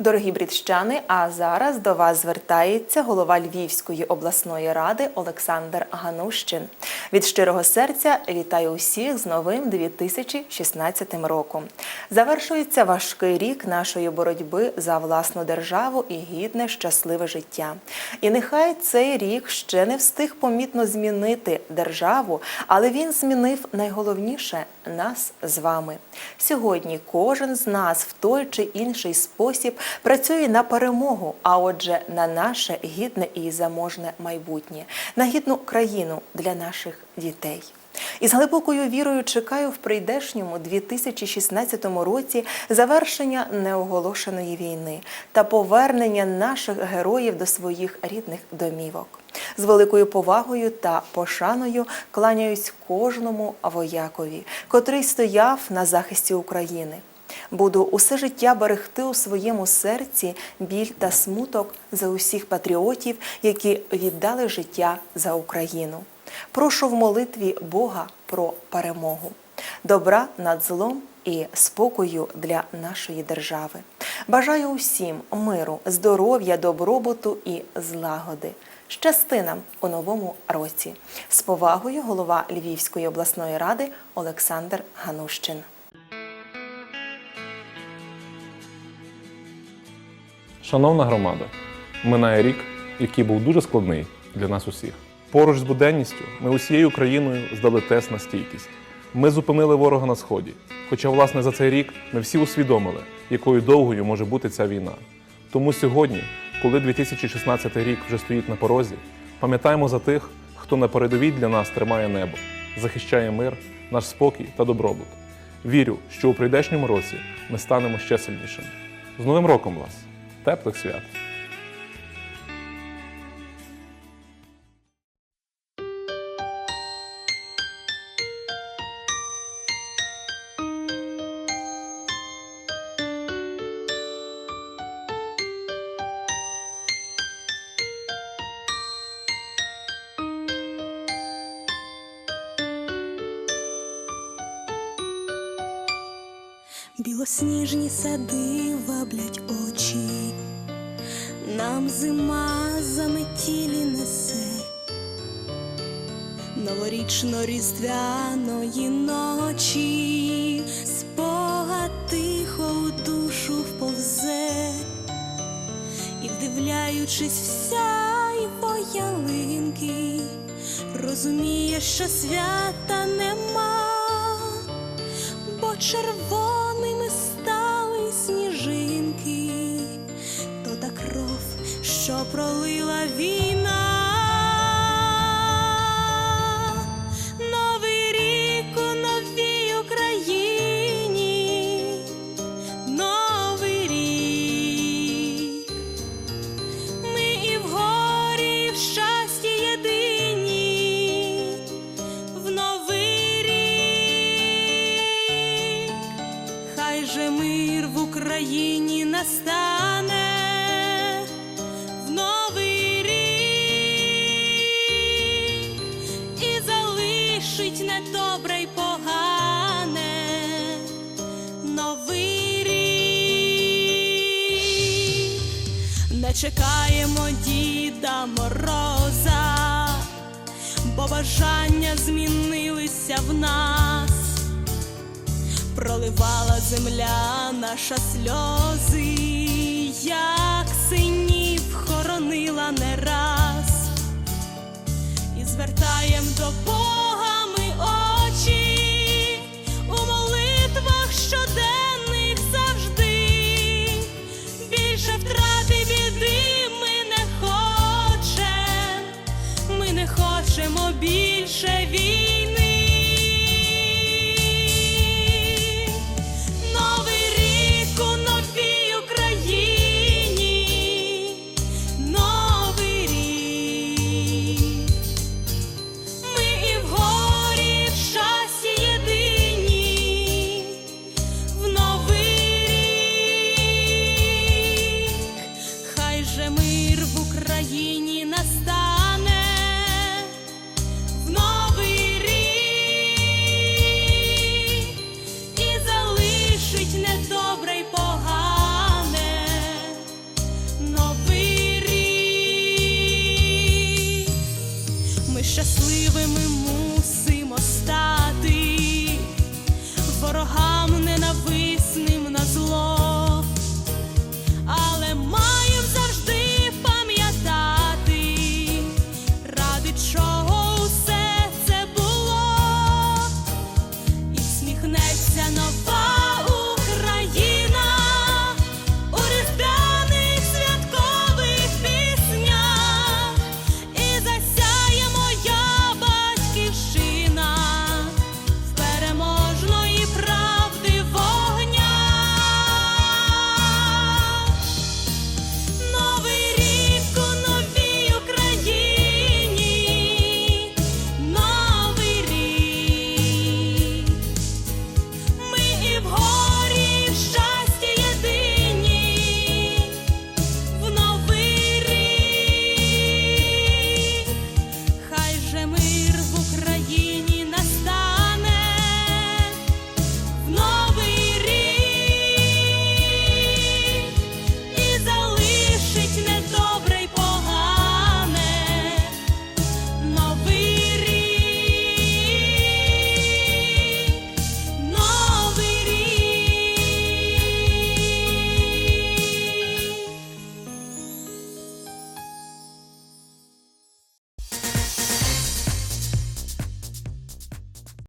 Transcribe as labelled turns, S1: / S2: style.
S1: Дорогі брідщани, а зараз до вас звертається голова Львівської обласної ради Олександр Ганущин. Від щирого серця вітаю усіх з новим 2016 роком. Завершується важкий рік нашої боротьби за власну державу і гідне щасливе життя. І нехай цей рік ще не встиг помітно змінити державу, але він змінив найголовніше нас з вами. Сьогодні кожен з нас в той чи інший спосіб працює на перемогу, а отже, на наше гідне і заможне майбутнє, на гідну країну для наших дітей. І з глибокою вірою чекаю в прийдешньому 2016 році завершення неоголошеної війни та повернення наших героїв до своїх рідних домівок. З великою повагою та пошаною кланяюсь кожному воякові, котрий стояв на захисті України. Буду усе життя берегти у своєму серці біль та смуток за усіх патріотів, які віддали життя за Україну. Прошу в молитві Бога про перемогу, добра над злом і спокою для нашої держави. Бажаю усім миру, здоров'я, добробуту і злагоди. Щасти нам у новому році. З повагою голова Львівської обласної ради Олександр Ганущин.
S2: Шановна громада, минає рік, який був дуже складний для нас усіх. Поруч з буденністю ми усією країною здали тест на стійкість. Ми зупинили ворога на сході. Хоча, власне, за цей рік ми всі усвідомили, якою довгою може бути ця війна. Тому сьогодні, коли 2016 рік вже стоїть на порозі, пам'ятаємо за тих, хто на передовій для нас тримає небо, захищає мир, наш спокій та добробут. Вірю, що у прийдешньому році ми станемо ще сильнішими. З Новим роком вас! Теплих свят!
S3: Білосніжні сади ваблять очі, нам зима заметілі несе, новорічно різдвяної ночі, спогад тихо у душу вповзе, і вдивляючись вся його ялинки, розуміє, що свята нема бо червоними що пролила війна. Чекаємо Діда Мороза, бо бажання змінилися в нас, проливала земля наша сльози, як синів хоронила не раз, і звертаєм до Бога хочемо більше війни.